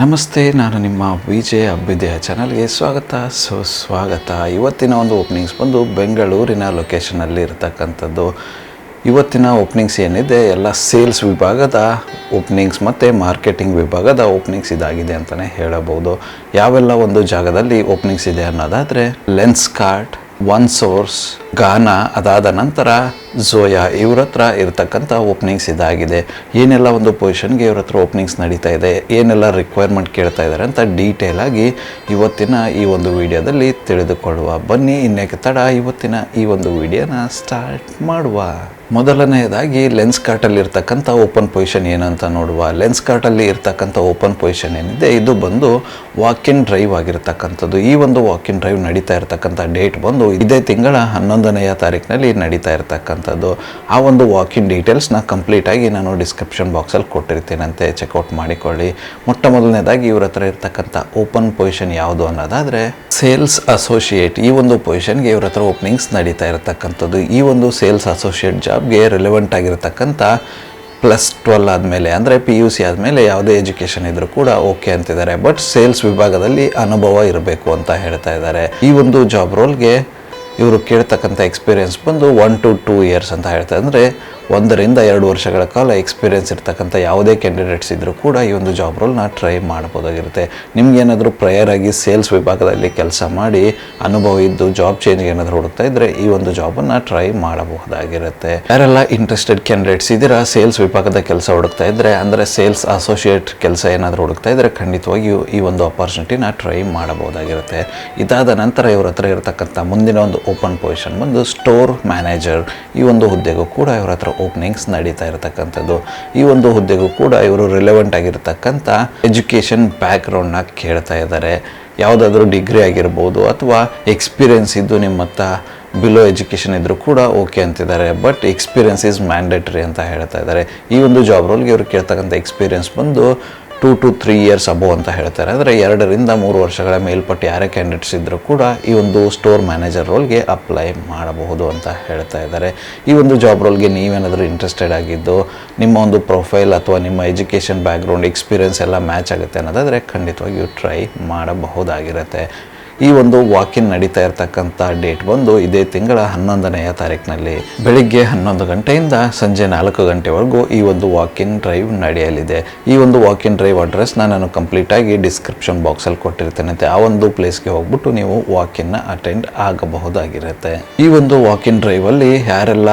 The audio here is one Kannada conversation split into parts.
ನಮಸ್ತೆ, ನಾನು ನಿಮ್ಮ ವಿಜಯ ಅಭ್ಯುದಯ ಚಾನಲ್ಗೆ ಸ್ವಾಗತ. ಸುಸ್ವಾಗತ ಇವತ್ತಿನ ಒಂದು ಓಪನಿಂಗ್ಸ್ ಬಂದು ಬೆಂಗಳೂರಿನ ಲೊಕೇಶನಲ್ಲಿ ಇರತಕ್ಕಂಥದ್ದು. ಇವತ್ತಿನ ಓಪನಿಂಗ್ಸ್ ಏನಿದೆ, ಎಲ್ಲ ಸೇಲ್ಸ್ ವಿಭಾಗದ ಓಪನಿಂಗ್ಸ್ ಮತ್ತು ಮಾರ್ಕೆಟಿಂಗ್ ವಿಭಾಗದ ಓಪನಿಂಗ್ಸ್ ಇದಾಗಿದೆ ಅಂತಲೇ ಹೇಳಬಹುದು. ಯಾವೆಲ್ಲ ಒಂದು ಜಾಗದಲ್ಲಿ ಓಪನಿಂಗ್ಸ್ ಇದೆ ಅನ್ನೋದಾದರೆ, ಲೆನ್ಸ್ ಕಾರ್ಟ್, ಒನ್ ಸೋರ್ಸ್ ಗಾನ ಅದಾದ ನಂತರ ಝೋಯಾ ಇವ್ರ ಹತ್ರ ಇರತಕ್ಕಂಥ ಓಪನಿಂಗ್ಸ್ ಇದಾಗಿದೆ. ಏನೆಲ್ಲ ಒಂದು ಪೊಸಿಷನ್ಗೆ ಇವ್ರ ಹತ್ರ ಓಪನಿಂಗ್ಸ್ ನಡೀತಾ ಇದೆ, ಏನೆಲ್ಲ ರಿಕ್ವೈರ್ಮೆಂಟ್ ಕೇಳ್ತಾ ಇದ್ದಾರೆ ಅಂತ ಡೀಟೇಲಾಗಿ ಇವತ್ತಿನ ಈ ಒಂದು ವಿಡಿಯೋದಲ್ಲಿ ತಿಳಿದುಕೊಳ್ಳುವ. ಬನ್ನಿ ಇನ್ನೇಕೆ ತಡ, ಇವತ್ತಿನ ಈ ಒಂದು ವಿಡಿಯೋನ ಸ್ಟಾರ್ಟ್ ಮಾಡುವ. ಮೊದಲನೆಯದಾಗಿ ಲೆನ್ಸ್ ಕಾರ್ಟಲ್ಲಿ ಇರ್ತಕ್ಕಂಥ ಓಪನ್ ಪೊಸಿಷನ್ ಏನಂತ ನೋಡುವ. ಲೆನ್ಸ್ ಕಾರ್ಟಲ್ಲಿ ಇರ್ತಕ್ಕಂಥ ಓಪನ್ ಪೊಸಿಷನ್ ಏನಿದೆ, ಇದು ಬಂದು ವಾಕ್ ಇನ್ ಡ್ರೈವ್ ಆಗಿರ್ತಕ್ಕಂಥದ್ದು. ಈ ಒಂದು ವಾಕ್ ಇನ್ ಡ್ರೈವ್ ನಡೀತಾ ಇರತಕ್ಕಂಥ ಡೇಟ್ ಬಂದು ಇದೇ ತಿಂಗಳ ಹನ್ನೊಂದನೆಯ ತಾರೀಕಿನಲ್ಲಿ ನಡೀತಾ ಇರತಕ್ಕಂಥದ್ದು. ಆ ಒಂದು ವಾಕ್ ಇನ್ ಡೀಟೇಲ್ಸ್ನ ಕಂಪ್ಲೀಟಾಗಿ ನಾನು ಡಿಸ್ಕ್ರಿಪ್ಷನ್ ಬಾಕ್ಸಲ್ಲಿ ಕೊಟ್ಟಿರ್ತೀನಂತೆ. ಚೆಕ್ಔಟ್ ಮಾಡಿಕೊಳ್ಳಿ. ಮೊಟ್ಟ ಮೊದಲನೇದಾಗಿ ಇವ್ರ ಹತ್ರ ಇರ್ತಕ್ಕಂಥ ಓಪನ್ ಪೊಸಿಷನ್ ಯಾವುದು ಅನ್ನೋದಾದರೆ ಸೇಲ್ಸ್ ಅಸೋಸಿಯೇಟ್ ಈ ಒಂದು ಪೊಸಿಷನ್ಗೆ ಇವ್ರ ಹತ್ರ ಓಪನಿಂಗ್ಸ್ ನಡೀತಾ ಇರತಕ್ಕಂಥದ್ದು. ಈ ಒಂದು ಸೇಲ್ಸ್ ಅಸೋಸಿಯೇಟ್ ಜಾಬ್ಗೆ ರಿಲೆವೆಂಟ್ ಆಗಿರತಕ್ಕಂಥ ಪ್ಲಸ್ ಟ್ವೆಲ್ ಆದಮೇಲೆ, ಅಂದರೆ ಪಿ ಯು ಸಿ ಆದಮೇಲೆ ಯಾವುದೇ ಎಜುಕೇಷನ್ ಇದ್ದರೂ ಕೂಡ ಓಕೆ ಅಂತಿದ್ದಾರೆ. ಬಟ್ ಸೇಲ್ಸ್ ವಿಭಾಗದಲ್ಲಿ ಅನುಭವ ಇರಬೇಕು ಅಂತ ಹೇಳ್ತಾ ಇದ್ದಾರೆ. ಈ ಒಂದು ಜಾಬ್ ರೋಲ್ಗೆ ಇವರು ಕೇಳ್ತಕ್ಕಂಥ ಎಕ್ಸ್ಪೀರಿಯನ್ಸ್ ಬಂದು ಒನ್ ಟು ಟೂ ಇಯರ್ಸ್ ಅಂತ ಹೇಳ್ತಾರೆ ಅಂದರೆ ಒಂದರಿಂದ ಎರಡು ವರ್ಷಗಳ ಕಾಲ ಎಕ್ಸ್ಪೀರಿಯನ್ಸ್ ಇರ್ತಕ್ಕಂಥ ಯಾವುದೇ ಕ್ಯಾಂಡಿಡೇಟ್ಸ್ ಇದ್ದರೂ ಕೂಡ ಈ ಒಂದು ಜಾಬ್ ರೋಲ್ನ ಟ್ರೈ ಮಾಡ್ಬೋದಾಗಿರುತ್ತೆ ನಿಮ್ಗೇನಾದರೂ ಪ್ರಯರ್ ಆಗಿ ಸೇಲ್ಸ್ ವಿಭಾಗದಲ್ಲಿ ಕೆಲಸ ಮಾಡಿ ಅನುಭವ ಇದ್ದು ಜಾಬ್ ಚೇಂಜ್ ಏನಾದರೂ ಹುಡುಕ್ತಾ ಇದ್ದರೆ ಈ ಒಂದು ಜಾಬನ್ನು ಟ್ರೈ ಮಾಡಬಹುದಾಗಿರುತ್ತೆ. ಯಾರೆಲ್ಲ ಇಂಟ್ರೆಸ್ಟೆಡ್ ಕ್ಯಾಂಡಿಡೇಟ್ಸ್ ಇದ್ದೀರಾ ಸೇಲ್ಸ್ ವಿಭಾಗದ ಕೆಲಸ ಹುಡುಕ್ತಾ ಇದ್ದರೆ ಅಂದರೆ ಸೇಲ್ಸ್ ಅಸೋಸಿಯೇಟ್ ಕೆಲಸ ಏನಾದರೂ ಹುಡುಕ್ತಾ ಇದ್ದರೆ ಖಂಡಿತವಾಗಿಯೂ ಈ ಒಂದು ಅಪರ್ಚುನಿಟಿನ ಟ್ರೈ ಮಾಡಬಹುದಾಗಿರುತ್ತೆ. ಇದಾದ ನಂತರ ಇವ್ರ ಹತ್ರ ಇರತಕ್ಕಂಥ ಮುಂದಿನ ಒಂದು ಓಪನ್ ಪೊಸಿಷನ್ ಬಂದು ಸ್ಟೋರ್ ಮ್ಯಾನೇಜರ್ ಈ ಒಂದು ಹುದ್ದೆಗೂ ಕೂಡ ಇವ್ರ ಹತ್ರ ಓಪನಿಂಗ್ಸ್ ನಡೀತಾ ಇರತಕ್ಕಂಥದ್ದು. ಈ ಒಂದು ಹುದ್ದೆಗೂ ಕೂಡ ಇವರು ರಿಲೆವೆಂಟ್ ಆಗಿರ್ತಕ್ಕಂಥ ಎಜುಕೇಷನ್ ಬ್ಯಾಕ್ಗ್ರೌಂಡ್ನ ಕೇಳ್ತಾ ಇದ್ದಾರೆ. ಯಾವುದಾದ್ರೂ ಡಿಗ್ರಿ ಆಗಿರ್ಬೋದು ಅಥವಾ ಎಕ್ಸ್ಪೀರಿಯನ್ಸ್ ಇದ್ದು ನಿಮ್ಮ ಹತ್ರ ಬಿಲೋ ಎಜುಕೇಷನ್ ಇದ್ದರೂ ಕೂಡ ಓಕೆ ಅಂತಿದ್ದಾರೆ. ಬಟ್ ಎಕ್ಸ್ಪೀರಿಯನ್ಸ್ ಈಸ್ ಮ್ಯಾಂಡೇಟ್ರಿ ಅಂತ ಹೇಳ್ತಾ ಇದ್ದಾರೆ. ಈ ಒಂದು ಜಾಬ್ ರೋಲ್ಗೆ ಇವರು ಕೇಳ್ತಕ್ಕಂಥ ಎಕ್ಸ್ಪೀರಿಯನ್ಸ್ ಬಂದು two to three years above ಅಂತ ಹೇಳ್ತಾರೆ. ಅಂದರೆ ಎರಡರಿಂದ ಮೂರು ವರ್ಷಗಳ ಮೇಲ್ಪಟ್ಟು ಯಾರೇ ಕ್ಯಾಂಡಿಡೇಟ್ಸ್ ಇದ್ದರೂ ಕೂಡ ಈ ಒಂದು ಸ್ಟೋರ್ ಮ್ಯಾನೇಜರ್ ರೋಲ್ಗೆ ಅಪ್ಲೈ ಮಾಡಬಹುದು ಅಂತ ಹೇಳ್ತಾ ಇದ್ದಾರೆ. ಈ ಒಂದು ಜಾಬ್ ರೋಲ್ಗೆ ನೀವೇನಾದರೂ ಇಂಟ್ರೆಸ್ಟೆಡ್ ಆಗಿದ್ದು, ನಿಮ್ಮ ಒಂದು ಪ್ರೊಫೈಲ್ ಅಥವಾ ನಿಮ್ಮ ಎಜುಕೇಷನ್ ಬ್ಯಾಕ್ಗ್ರೌಂಡ್ ಎಕ್ಸ್ಪೀರಿಯನ್ಸ್ ಎಲ್ಲ ಮ್ಯಾಚ್ ಆಗುತ್ತೆ ಅನ್ನೋದಾದರೆ ಖಂಡಿತವಾಗಿಯೂ ಟ್ರೈ ಮಾಡಬಹುದಾಗಿರುತ್ತೆ. ಈ ಒಂದು ವಾಕಿನ್ ನಡೀತಾ ಇರತಕ್ಕಂಥ ಡೇಟ್ ಬಂದು ಇದೇ ತಿಂಗಳ ಹನ್ನೊಂದನೆಯ ತಾರೀಕಿನಲ್ಲಿ ಬೆಳಿಗ್ಗೆ ಹನ್ನೊಂದು ಗಂಟೆಯಿಂದ ಸಂಜೆ ನಾಲ್ಕು ಗಂಟೆವರೆಗೂ ಈ ಒಂದು ವಾಕಿನ್ ಡ್ರೈವ್ ನಡೆಯಲಿದೆ. ಈ ಒಂದು ವಾಕಿನ್ ಡ್ರೈವ್ ಅಡ್ರೆಸ್ನ ನಾನು ಕಂಪ್ಲೀಟಾಗಿ ಡಿಸ್ಕ್ರಿಪ್ಷನ್ ಬಾಕ್ಸಲ್ಲಿ ಕೊಟ್ಟಿರ್ತೇನೆ ಆ ಒಂದು ಪ್ಲೇಸ್ಗೆ ಹೋಗ್ಬಿಟ್ಟು ನೀವು ವಾಕಿನ್ನ ಅಟೆಂಡ್ ಆಗಬಹುದಾಗಿರುತ್ತೆ. ಈ ಒಂದು ವಾಕಿನ್ ಡ್ರೈವಲ್ಲಿ ಯಾರೆಲ್ಲ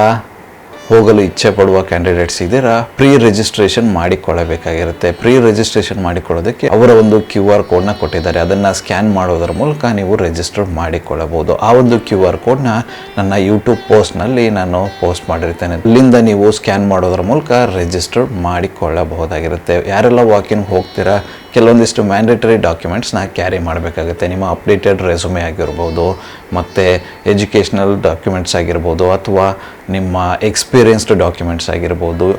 ಹೋಗಲು ಇಚ್ಛೆ ಪಡುವ ಕ್ಯಾಂಡಿಡೇಟ್ಸ್ ಇದ್ದೀರಾ? ಪ್ರೀ ರಿಜಿಸ್ಟ್ರೇಷನ್ ಮಾಡಿಕೊಳ್ಳಬೇಕಾಗಿರುತ್ತೆ. ಪ್ರೀ ರಿಜಿಸ್ಟ್ರೇಷನ್ ಮಾಡಿಕೊಳ್ಳೋದಕ್ಕೆ ಅವರ ಒಂದು ಕ್ಯೂ ಆರ್ ಕೋಡ್ನ ಕೊಟ್ಟಿದ್ದಾರೆ. ಅದನ್ನು ಸ್ಕ್ಯಾನ್ ಮಾಡೋದರ ಮೂಲಕ ನೀವು ರಿಜಿಸ್ಟರ್ ಮಾಡಿಕೊಳ್ಳಬಹುದು. ಆ ಒಂದು ಕ್ಯೂ ಆರ್ ಕೋಡ್ನ ನನ್ನ ಯೂಟ್ಯೂಬ್ ಪೋಸ್ಟ್ನಲ್ಲಿ ನಾನು ಪೋಸ್ಟ್ ಮಾಡಿರ್ತೇನೆ. ಅಲ್ಲಿಂದ ನೀವು ಸ್ಕ್ಯಾನ್ ಮಾಡೋದ್ರ ಮೂಲಕ ರಿಜಿಸ್ಟರ್ ಮಾಡಿಕೊಳ್ಳಬಹುದಾಗಿರುತ್ತೆ. ಯಾರೆಲ್ಲ ವಾಕಿಂಗ್ ಹೋಗ್ತೀರಾ? ಕೆಲವೊಂದಿಷ್ಟು ಮ್ಯಾಂಡೇಟರಿ ಡಾಕ್ಯುಮೆಂಟ್ಸ್ನ ಕ್ಯಾರಿ ಮಾಡಬೇಕಾಗುತ್ತೆ. ನಿಮ್ಮ ಅಪ್ಡೇಟೆಡ್ ರೆಸುಮೆ ಆಗಿರ್ಬೋದು, ಮತ್ತು ಎಜುಕೇಷ್ನಲ್ ಡಾಕ್ಯುಮೆಂಟ್ಸ್ ಆಗಿರ್ಬೋದು, ಅಥವಾ ನಿಮ್ಮ ಎಕ್ಸ್ಪೀರಿಯನ್ಸ್ಡ್ ಡಾಕ್ಯುಮೆಂಟ್ಸ್ ಆಗಿರ್ಬೋದು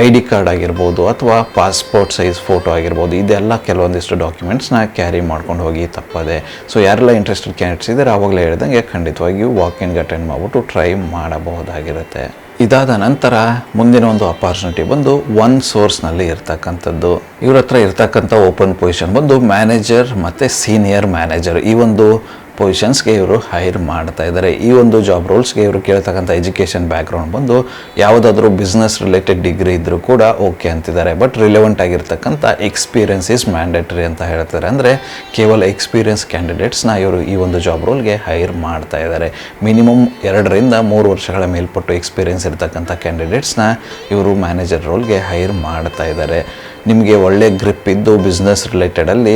ಐ ಡಿ ಕಾರ್ಡ್ ಆಗಿರ್ಬೋದು, ಅಥವಾ ಪಾಸ್ಪೋರ್ಟ್ ಸೈಜ್ ಫೋಟೋ ಆಗಿರ್ಬೋದು, ಇದೆಲ್ಲ ಕೆಲವೊಂದಿಷ್ಟು ಡಾಕ್ಯುಮೆಂಟ್ಸ್ನ ಕ್ಯಾರಿ ಮಾಡ್ಕೊಂಡು ಹೋಗಿ ತಪ್ಪದೆ. ಸೊ ಯಾರೆಲ್ಲ ಇಂಟ್ರೆಸ್ಟೆಡ್ ಕ್ಯಾಂಡಿಡೇಟ್ಸ್ ಇದ್ದಾರೆ ಆವಾಗಲೇ ಹೇಳ್ದಂಗೆ ಖಂಡಿತವಾಗಿಯೂ ವಾಕಿಂಗ್ ಅಟೆಂಡ್ ಮಾಡಿಬಿಟ್ಟು ಟ್ರೈ ಮಾಡಬಹುದಾಗಿರುತ್ತೆ. ಇದಾದ ನಂತರ ಮುಂದಿನ ಒಂದು ಅಪಾರ್ಚುನಿಟಿ ಬಂದು ಒನ್ ಸೋರ್ಸ್ನಲ್ಲಿ ಇರ್ತಕ್ಕಂಥದ್ದು. ಇವ್ರ ಹತ್ರ ಇರ್ತಕ್ಕಂಥ ಓಪನ್ ಪೊಸಿಷನ್ ಬಂದು ಮ್ಯಾನೇಜರ್ ಮತ್ತು ಸೀನಿಯರ್ ಮ್ಯಾನೇಜರ್ ಈ ಒಂದು ಪೊಸಿಷನ್ಸ್ಗೆ ಇವರು ಹೈರ್ ಮಾಡ್ತಾ ಇದ್ದಾರೆ ಈ ಒಂದು ಜಾಬ್ ರೋಲ್ಸ್ಗೆ ಇವರು ಕೇಳ್ತಕ್ಕಂಥ ಎಜುಕೇಷನ್ ಬ್ಯಾಕ್ಗ್ರೌಂಡ್ ಬಂದು ಯಾವುದಾದ್ರೂ ಬಿಸ್ನೆಸ್ ರಿಲೇಟೆಡ್ ಡಿಗ್ರಿ ಇದ್ದರೂ ಕೂಡ ಓಕೆ ಅಂತಿದ್ದಾರೆ. ಬಟ್ ರಿಲೆವೆಂಟ್ ಆಗಿರ್ತಕ್ಕಂಥ ಎಕ್ಸ್ಪೀರಿಯನ್ಸ್ ಇಸ್ ಮ್ಯಾಂಡೇಟ್ರಿ ಅಂತ ಹೇಳ್ತಾರೆ. ಅಂದರೆ ಕೇವಲ ಎಕ್ಸ್ಪೀರಿಯನ್ಸ್ ಕ್ಯಾಂಡಿಡೇಟ್ಸ್ನ ಇವರು ಈ ಒಂದು ಜಾಬ್ ರೋಲ್ಗೆ ಹೈರ್ ಮಾಡ್ತಾ ಇದ್ದಾರೆ. ಮಿನಿಮಮ್ ಎರಡರಿಂದ ಮೂರು ವರ್ಷಗಳ ಮೇಲ್ಪಟ್ಟು ಎಕ್ಸ್ಪೀರಿಯನ್ಸ್ ಇರತಕ್ಕಂಥ ಕ್ಯಾಂಡಿಡೇಟ್ಸ್ನ ಇವರು ಮ್ಯಾನೇಜರ್ ರೋಲ್ಗೆ ಹೈರ್ ಮಾಡ್ತಾ ಇದ್ದಾರೆ. ನಿಮಗೆ ಒಳ್ಳೆ ಗ್ರಿಪ್ ಇದ್ದು ಬಿಸ್ನೆಸ್ ರಿಲೇಟೆಡಲ್ಲಿ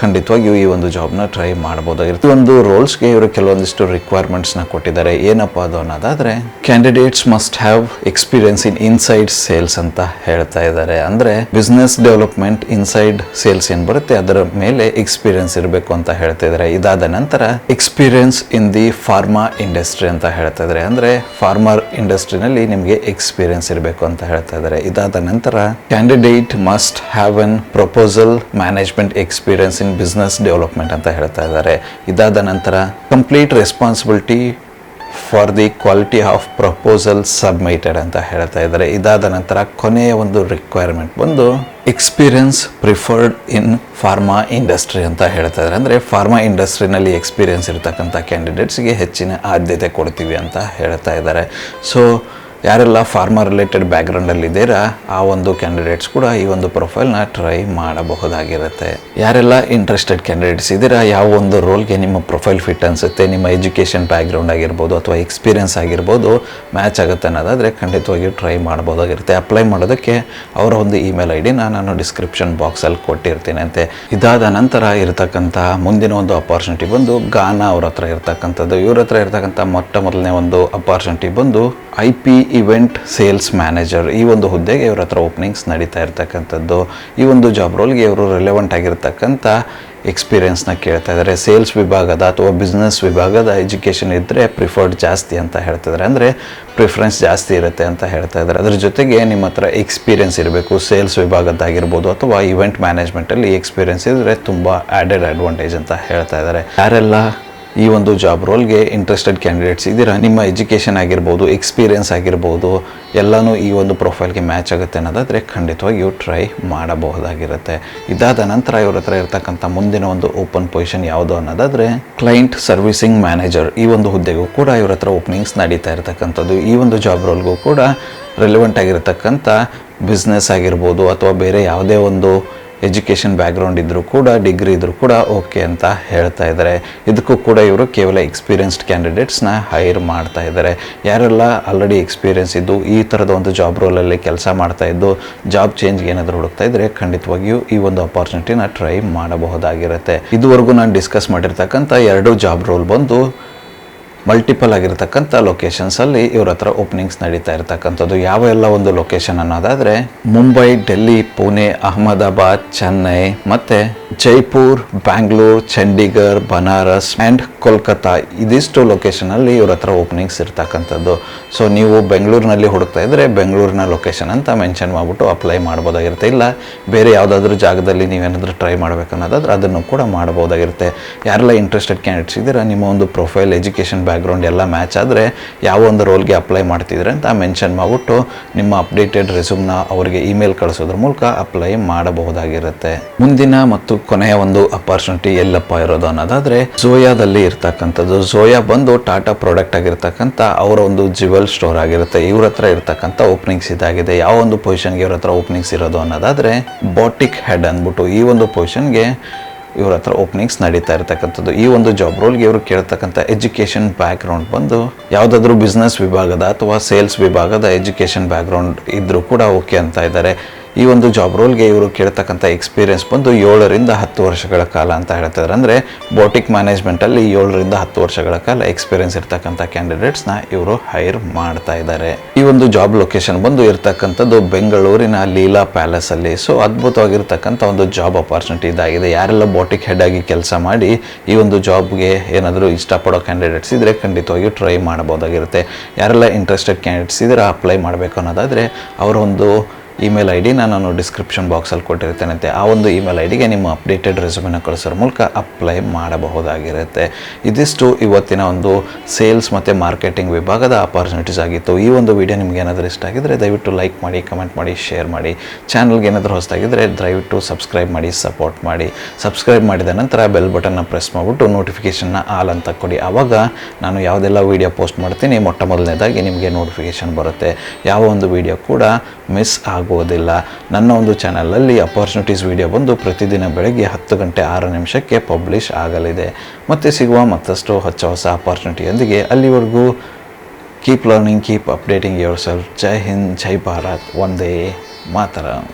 ಖಂಡಿತವಾಗಿಯೂ ಈ ಒಂದು ಜಾಬ್ನ ಟ್ರೈ ಮಾಡ್ಬೋದಾಗಿರುತ್ತೆ. ಒಂದು ರೋಲ್ಸ್ಗೆ ಇವರು ಕೆಲವೊಂದಿಷ್ಟು ರಿಕ್ವೈರ್ಮೆಂಟ್ಸ್ನ ಕೊಟ್ಟಿದ್ದಾರೆ. ಏನಪ್ಪ ಅದು ಅನ್ನೋದಾದರೆ candidates must have experience in inside sales ಅಂತ ಹೇಳ್ತಾ ಇದ್ದಾರೆ. ಅಂದರೆ ಬಿಸ್ನೆಸ್ ಡೆವಲಪ್ಮೆಂಟ್ ಇನ್ಸೈಡ್ ಸೇಲ್ಸ್ ಏನು ಬರುತ್ತೆ? ಅದರ ಮೇಲೆ ಎಕ್ಸ್ಪೀರಿಯನ್ಸ್ ಇರಬೇಕು ಅಂತ ಹೇಳ್ತಾ ಇದ್ದಾರೆ. ಇದಾದ ನಂತರ experience in the pharma industry ಅಂತ ಹೇಳ್ತಾ ಇದ್ದಾರೆ. ಅಂದರೆ ಫಾರ್ಮರ್ ಇಂಡಸ್ಟ್ರಿನಲ್ಲಿ ನಿಮಗೆ ಎಕ್ಸ್ಪೀರಿಯನ್ಸ್ ಇರಬೇಕು ಅಂತ ಹೇಳ್ತಾ ಇದ್ದಾರೆ. ಇದಾದ ನಂತರ candidate must have an proposal management experience in business development ಅಂತ ಹೇಳ್ತಾ ಇದ್ದಾರೆ. ಇದಾದ ನಂತರ complete responsibility for the quality of proposal submitted ಅಂತ ಹೇಳ್ತಾ ಇದ್ದಾರೆ. ಇದಾದ ನಂತರ ಕೊನೆಯ ಒಂದು ರಿಕ್ವೈರ್ಮೆಂಟ್ ಬಂದು experience preferred in pharma industry ಅಂತ ಹೇಳ್ತಾ ಇದ್ದಾರೆ. ಅಂದರೆ ಫಾರ್ಮಾ ಇಂಡಸ್ಟ್ರಿನಲ್ಲಿ ಎಕ್ಸ್ಪೀರಿಯನ್ಸ್ ಇರತಕ್ಕಂಥ ಕ್ಯಾಂಡಿಡೇಟ್ಸ್ಗೆ ಹೆಚ್ಚಿನ ಆದ್ಯತೆ ಕೊಡ್ತೀವಿ ಅಂತ ಹೇಳ್ತಾ ಇದ್ದಾರೆ. ಸೊ ಯಾರೆಲ್ಲ ಫಾರ್ಮರ್ ರಿಲೇಟೆಡ್ ಬ್ಯಾಕ್ಗ್ರೌಂಡಲ್ಲಿ ಇದ್ದೀರಾ, ಆ ಒಂದು ಕ್ಯಾಂಡಿಡೇಟ್ಸ್ ಕೂಡ ಈ ಒಂದು ಪ್ರೊಫೈಲ್ನ ಟ್ರೈ ಮಾಡಬಹುದಾಗಿರುತ್ತೆ. ಯಾರೆಲ್ಲ ಇಂಟ್ರೆಸ್ಟೆಡ್ ಕ್ಯಾಂಡಿಡೇಟ್ಸ್ ಇದ್ದೀರಾ, ಯಾವ ಒಂದು ರೋಲ್ಗೆ ನಿಮ್ಮ ಪ್ರೊಫೈಲ್ ಫಿಟ್ ಅನಿಸುತ್ತೆ, ನಿಮ್ಮ ಎಜುಕೇಷನ್ ಬ್ಯಾಕ್ಗ್ರೌಂಡ್ ಆಗಿರ್ಬೋದು ಅಥವಾ ಎಕ್ಸ್ಪೀರಿಯನ್ಸ್ ಆಗಿರ್ಬೋದು ಮ್ಯಾಚ್ ಆಗುತ್ತೆ ಅನ್ನೋದಾದರೆ ಖಂಡಿತವಾಗಿಯೂ ಟ್ರೈ ಮಾಡ್ಬೋದಾಗಿರುತ್ತೆ ಅಪ್ಲೈ ಮಾಡೋದಕ್ಕೆ ಅವರ ಒಂದು ಇಮೇಲ್ ಐ ಡಿನ ನಾನು ಡಿಸ್ಕ್ರಿಪ್ಷನ್ ಬಾಕ್ಸಲ್ಲಿ ಕೊಟ್ಟಿರ್ತೀನಿ ಅಂತೆ. ಇದಾದ ನಂತರ ಇರತಕ್ಕಂಥ ಮುಂದಿನ ಒಂದು ಅಪಾರ್ಚುನಿಟಿ ಬಂದು ಗಾನ ಅವ್ರ ಹತ್ರ ಇರ್ತಕ್ಕಂಥದ್ದು. ಇವ್ರ ಹತ್ರ ಇರ್ತಕ್ಕಂಥ ಮೊಟ್ಟ ಮೊದಲನೇ ಒಂದು ಅಪಾರ್ಚುನಿಟಿ ಬಂದು I P event sales manager ಈ ಒಂದು ಹುದ್ದೆಗೆ ಇವ್ರ ಹತ್ರ ಓಪನಿಂಗ್ಸ್ ನಡೀತಾ ಇರ್ತಕ್ಕಂಥದ್ದು. ಈ ಒಂದು ಜಾಬ್ ರೋಲ್ಗೆ ಇವರು ರೆಲೆವೆಂಟ್ ಆಗಿರ್ತಕ್ಕಂಥ ಎಕ್ಸ್ಪೀರಿಯೆನ್ಸ್ನ ಕೇಳ್ತಾ ಇದ್ದಾರೆ ಸೇಲ್ಸ್ ವಿಭಾಗದ ಅಥವಾ ಬಿಸ್ನೆಸ್ ವಿಭಾಗದ ಎಜುಕೇಷನ್ ಇದ್ದರೆ ಪ್ರಿಫರ್ಡ್ ಜಾಸ್ತಿ ಅಂತ ಹೇಳ್ತಿದ್ದಾರೆ ಅಂದರೆ ಪ್ರಿಫರೆನ್ಸ್ ಜಾಸ್ತಿ ಇರುತ್ತೆ ಅಂತ ಹೇಳ್ತಾ ಇದ್ದಾರೆ ಅದ್ರ ಜೊತೆಗೆ ನಿಮ್ಮ ಹತ್ರ ಎಕ್ಸ್ಪೀರಿಯನ್ಸ್ ಇರಬೇಕು. ಸೇಲ್ಸ್ ವಿಭಾಗದ್ದಾಗಿರ್ಬೋದು ಅಥವಾ ಇವೆಂಟ್ ಮ್ಯಾನೇಜ್ಮೆಂಟಲ್ಲಿ ಎಕ್ಸ್ಪೀರಿಯನ್ಸ್ ಇದ್ದರೆ ತುಂಬ ಆ್ಯಡೆಡ್ ಅಡ್ವಾಂಟೇಜ್ ಅಂತ ಹೇಳ್ತಾ ಇದ್ದಾರೆ ಯಾರೆಲ್ಲ ಈ ಒಂದು ಜಾಬ್ ರೋಲ್ಗೆ ಇಂಟ್ರೆಸ್ಟೆಡ್ ಕ್ಯಾಂಡಿಡೇಟ್ಸ್ ಇದ್ದೀರಾ? ನಿಮ್ಮ ಎಜುಕೇಷನ್ ಆಗಿರ್ಬೋದು ಎಕ್ಸ್ಪೀರಿಯನ್ಸ್ ಆಗಿರ್ಬೋದು, ಎಲ್ಲನೂ ಈ ಒಂದು ಪ್ರೊಫೈಲ್ಗೆ ಮ್ಯಾಚ್ ಆಗುತ್ತೆ ಅನ್ನೋದಾದರೆ ಖಂಡಿತವಾಗಿಯೂ ಟ್ರೈ ಮಾಡಬಹುದಾಗಿರುತ್ತೆ. ಇದಾದ ನಂತರ ಇವ್ರ ಹತ್ರ ಇರ್ತಕ್ಕಂಥ ಮುಂದಿನ ಒಂದು ಓಪನ್ ಪೊಸಿಷನ್ ಯಾವುದು ಅನ್ನೋದಾದರೆ ಕ್ಲೈಂಟ್ ಸರ್ವಿಸಿಂಗ್ ಮ್ಯಾನೇಜರ್ ಈ ಒಂದು ಹುದ್ದೆಗೂ ಕೂಡ ಇವ್ರ ಹತ್ರ ಓಪನಿಂಗ್ಸ್ ನಡೀತಾ ಇರತಕ್ಕಂಥದ್ದು. ಈ ಒಂದು ಜಾಬ್ ರೋಲ್ಗೂ ಕೂಡ ರೆಲೆವೆಂಟ್ ಆಗಿರತಕ್ಕಂಥ ಬಿಸ್ನೆಸ್ ಆಗಿರ್ಬೋದು ಅಥವಾ ಬೇರೆ ಯಾವುದೇ ಒಂದು ಎಜುಕೇಷನ್ ಬ್ಯಾಕ್ಗ್ರೌಂಡ್ ಇದ್ದರೂ ಕೂಡ ಡಿಗ್ರಿ ಇದ್ದರೂ ಕೂಡ ಓಕೆ ಅಂತ ಹೇಳ್ತಾ ಇದ್ದಾರೆ. ಇದಕ್ಕೂ ಕೂಡ ಇವರು ಕೇವಲ ಎಕ್ಸ್ಪೀರಿಯನ್ಸ್ಡ್ ಕ್ಯಾಂಡಿಡೇಟ್ಸ್ನ ಹೈರ್ ಮಾಡ್ತಾ ಇದ್ದಾರೆ. ಯಾರೆಲ್ಲ ಆಲ್ರೆಡಿ ಎಕ್ಸ್ಪೀರಿಯನ್ಸ್ ಇದ್ದು, ಈ ಥರದ ಒಂದು ಜಾಬ್ ರೋಲಲ್ಲಿ ಕೆಲಸ ಮಾಡ್ತಾ ಇದ್ದು ಜಾಬ್ ಚೇಂಜ್ಗೆ ಏನಾದರೂ ಹುಡುಕ್ತಾ ಇದ್ದರೆ ಖಂಡಿತವಾಗಿಯೂ ಈ ಒಂದು ಅಪಾರ್ಚುನಿಟಿನ ಟ್ರೈ ಮಾಡಬಹುದಾಗಿರುತ್ತೆ. ಇದುವರೆಗೂ ನಾನು ಡಿಸ್ಕಸ್ ಮಾಡಿರ್ತಕ್ಕಂಥ ಎರಡು ಜಾಬ್ ರೋಲ್ ಬಂದು ಮಲ್ಟಿಪಲ್ ಆಗಿರ್ತಕ್ಕಂಥ ಲೊಕೇಶನ್ಸಲ್ಲಿ ಇವ್ರ ಹತ್ರ ಓಪನಿಂಗ್ಸ್ ನಡೀತಾ ಇರ್ತಕ್ಕಂಥದ್ದು. ಯಾವ ಎಲ್ಲ ಒಂದು ಲೊಕೇಶನ್ ಅನ್ನೋದಾದರೆ ಮುಂಬೈ, ಡೆಲ್ಲಿ, ಪುಣೆ, ಅಹಮದಾಬಾದ್, ಚೆನ್ನೈ, ಮತ್ತು ಜೈಪುರ್, ಬ್ಯಾಂಗ್ಳೂರ್, ಚಂಡೀಗರ್, ಬನಾರಸ್ ಆ್ಯಂಡ್ ಕೋಲ್ಕತ್ತಾ. ಇದಿಷ್ಟು ಲೊಕೇಶನಲ್ಲಿ ಇವ್ರ ಹತ್ರ ಓಪನಿಂಗ್ಸ್ ಇರ್ತಕ್ಕಂಥದ್ದು. ಸೊ ನೀವು ಬೆಂಗಳೂರಿನಲ್ಲಿ ಹುಡುಕ್ತಾ ಇದ್ದರೆ ಬೆಂಗಳೂರಿನ ಲೊಕೇಶನ್ ಅಂತ ಮೆನ್ಷನ್ ಮಾಡಿಬಿಟ್ಟು ಅಪ್ಲೈ ಮಾಡ್ಬೋದಾಗಿರುತ್ತೆ. ಇಲ್ಲ, ಬೇರೆ ಯಾವುದಾದ್ರೂ ಜಾಗದಲ್ಲಿ ನೀವೇನಾದರೂ ಟ್ರೈ ಮಾಡಬೇಕನ್ನೋದಾದ್ರೆ ಅದನ್ನು ಕೂಡ ಮಾಡ್ಬೋದಾಗಿರುತ್ತೆ. ಯಾರೆಲ್ಲ ಇಂಟ್ರೆಸ್ಟೆಡ್ ಕ್ಯಾಂಡಿಡೇಟ್ಸ್ ಇದ್ದೀರಾ, ನಿಮ್ಮ ಒಂದು ಪ್ರೊಫೈಲ್ ಎಜುಕೇಷನ್ ಬ್ಯಾಕ್ಗ್ರೌಂಡ್ ಎಲ್ಲ ಮ್ಯಾಚ್ ಆದರೆ ಯಾವ ಒಂದು ರೋಲ್ಗೆ ಅಪ್ಲೈ ಮಾಡ್ತಿದ್ರೆ ಅಂತ ಮೆನ್ಷನ್ ಮಾಡಿಬಿಟ್ಟು ನಿಮ್ಮ ಅಪ್ಡೇಟೆಡ್ ರೆಸ್ಯೂಮ್ನ ಅವರಿಗೆ ಇಮೇಲ್ ಕಳಿಸೋದ್ರ ಮೂಲಕ ಅಪ್ಲೈ ಮಾಡಬಹುದಾಗಿರುತ್ತೆ. ಮುಂದಿನ ಮತ್ತು ಕೊನೆಯ ಒಂದು ಅಪಾರ್ಚುನಿಟಿ ಎಲ್ಲಪ್ಪ ಇರೋದು ಅನ್ನೋದಾದ್ರೆ ಝೋಯಾದಲ್ಲಿ ಇರ್ತಕ್ಕಂಥದ್ದು. ಝೋಯಾ ಬಂದು ಟಾಟಾ ಪ್ರಾಡಕ್ಟ್ ಆಗಿರ್ತಕ್ಕಂಥ ಅವರ ಒಂದು ಜಿವೆಲ್ ಸ್ಟೋರ್ ಆಗಿರುತ್ತೆ. ಇವ್ರ ಹತ್ರ ಇರ್ತಕ್ಕಂಥ ಓಪನಿಂಗ್ಸ್ ಇದಾಗಿದೆ. ಯಾವ ಒಂದು ಪೊಸಿಷನ್ಗೆ ಇವ್ರ ಹತ್ರ ಓಪನಿಂಗ್ಸ್ ಇರೋದು ಅನ್ನೋದಾದ್ರೆ ಬಾಟಿಕ್ ಹೆಡ್ ಅಂದ್ಬಿಟ್ಟು ಈ ಒಂದು ಪೊಸಿಷನ್ಗೆ ಇವ್ರ ಹತ್ರ ಓಪನಿಂಗ್ಸ್ ನಡೀತಾ ಇರ್ತಕ್ಕಂಥದ್ದು. ಈ ಒಂದು ಜಾಬ್ ರೋಲ್ಗೆ ಇವರು ಕೇಳ್ತಕ್ಕಂಥ ಎಜುಕೇಷನ್ ಬ್ಯಾಕ್ಗ್ರೌಂಡ್ ಬಂದು ಯಾವುದಾದ್ರೂ ಬಿಸ್ನೆಸ್ ವಿಭಾಗದ ಅಥವಾ ಸೇಲ್ಸ್ ವಿಭಾಗದ ಎಜುಕೇಷನ್ ಬ್ಯಾಕ್ಗ್ರೌಂಡ್ ಇದ್ದರೂ ಕೂಡ ಓಕೆ ಅಂತ ಇದ್ದಾರೆ. ಈ ಒಂದು ಜಾಬ್ ರೋಲ್ಗೆ ಇವರು ಕೇಳ್ತಕ್ಕಂಥ ಎಕ್ಸ್ಪೀರಿಯನ್ಸ್ ಬಂದು ಏಳರಿಂದ ಹತ್ತು ವರ್ಷಗಳ ಕಾಲ ಅಂತ ಹೇಳ್ತಿದ್ದಾರೆ ಅಂದರೆ ಬೋಟಿಕ್ ಮ್ಯಾನೇಜ್ಮೆಂಟಲ್ಲಿ ಏಳರಿಂದ ಹತ್ತು ವರ್ಷಗಳ ಕಾಲ ಎಕ್ಸ್ಪೀರಿಯನ್ಸ್ ಇರ್ತಕ್ಕಂಥ ಕ್ಯಾಂಡಿಡೇಟ್ಸ್ನ ಇವರು ಹೈರ್ ಮಾಡ್ತಾ ಇದ್ದಾರೆ ಈ ಒಂದು ಜಾಬ್ ಲೊಕೇಶನ್ ಬಂದು ಇರ್ತಕ್ಕಂಥದ್ದು ಬೆಂಗಳೂರಿನ ಲೀಲಾ ಪ್ಯಾಲೇಸಲ್ಲಿ ಸೊ ಅದ್ಭುತವಾಗಿರ್ತಕ್ಕಂಥ ಒಂದು ಜಾಬ್ ಅಪಾರ್ಚುನಿಟಿ ಇದಾಗಿದೆ. ಯಾರೆಲ್ಲ ಬೋಟಿಕ್ ಹೆಡ್ ಆಗಿ ಕೆಲಸ ಮಾಡಿ ಈ ಒಂದು ಜಾಬ್ಗೆ ಏನಾದರೂ ಇಷ್ಟಪಡೋ ಕ್ಯಾಂಡಿಡೇಟ್ಸ್ ಇದ್ದರೆ ಖಂಡಿತವಾಗಿಯೂ ಟ್ರೈ ಮಾಡ್ಬೋದಾಗಿರುತ್ತೆ ಯಾರೆಲ್ಲ ಇಂಟ್ರೆಸ್ಟೆಡ್ ಕ್ಯಾಂಡಿಡೇಟ್ಸ್ ಇದ್ದರೆ ಅಪ್ಲೈ ಮಾಡಬೇಕು ಅನ್ನೋದಾದರೆ, ಅವರ ಒಂದು ಇಮೇಲ್ ಐ ಡಿನ ನಾನು ಡಿಸ್ಕ್ರಿಪ್ಷನ್ ಬಾಕ್ಸಲ್ಲಿ ಕೊಟ್ಟಿರ್ತೇನಂತೆ ಆ ಒಂದು ಇಮೇಲ್ ಐ ಡಿಗೆ ನಿಮ್ಮ ಅಪ್ಡೇಟೆಡ್ ರೆಸ್ಯೂಮಿನ ಕಳಿಸೋದ್ರ ಮೂಲಕ ಅಪ್ಲೈ ಮಾಡಬಹುದಾಗಿರುತ್ತೆ. ಇದಿಷ್ಟು ಇವತ್ತಿನ ಒಂದು ಸೇಲ್ಸ್ ಮತ್ತು ಮಾರ್ಕೆಟಿಂಗ್ ವಿಭಾಗದ ಅಪಾರ್ಚುನಿಟೀಸ್ ಆಗಿತ್ತು. ಈ ಒಂದು ವಿಡಿಯೋ ನಿಮ್ಗೆ ಏನಾದರೂ ಇಷ್ಟ ಆಗಿದ್ರೆ ದಯವಿಟ್ಟು ಲೈಕ್ ಮಾಡಿ ಕಮೆಂಟ್ ಮಾಡಿ ಶೇರ್ ಮಾಡಿ. ಚಾನಲ್ಗೆ ಏನಾದರೂ ಹೊಸದಾಗಿದ್ದರೆ ದಯವಿಟ್ಟು ಸಬ್ಸ್ಕ್ರೈಬ್ ಮಾಡಿ ಸಪೋರ್ಟ್ ಮಾಡಿ. ಸಬ್ಸ್ಕ್ರೈಬ್ ಮಾಡಿದ ನಂತರ ಬೆಲ್ ಬಟನ್ನ ಪ್ರೆಸ್ ಮಾಡಿಬಿಟ್ಟು ನೋಟಿಫಿಕೇಷನ್ನ ಆಲ್ ಅಂತ ಕೊಡಿ. ಆವಾಗ ನಾನು ಯಾವುದೆಲ್ಲ ವೀಡಿಯೋ ಪೋಸ್ಟ್ ಮಾಡ್ತೀನಿ, ಮೊಟ್ಟ ಮೊದಲನೇದಾಗಿ ನಿಮಗೆ ನೋಟಿಫಿಕೇಶನ್ ಬರುತ್ತೆ. ಯಾವ ಒಂದು ವಿಡಿಯೋ ಕೂಡ ಮಿಸ್ ಆಗುವುದಿಲ್ಲ ನನ್ನ ಒಂದು ಚಾನಲಲ್ಲಿ ಅಪರ್ಚುನಿಟೀಸ್ ವಿಡಿಯೋ ಬಂದು ಪ್ರತಿದಿನ ಬೆಳಗ್ಗೆ ಹತ್ತು ಗಂಟೆ ಆರು ನಿಮಿಷಕ್ಕೆ ಪಬ್ಲಿಷ್ ಆಗಲಿದೆ. ಮತ್ತು ಸಿಗುವ ಮತ್ತಷ್ಟು ಹೊಸ ಹೊಸ ಅಪರ್ಚುನಿಟಿಯೊಂದಿಗೆ ಅಲ್ಲಿವರೆಗೂ keep learning keep updating yourself Jai Hind, Jai Bharat. Vande Mataram.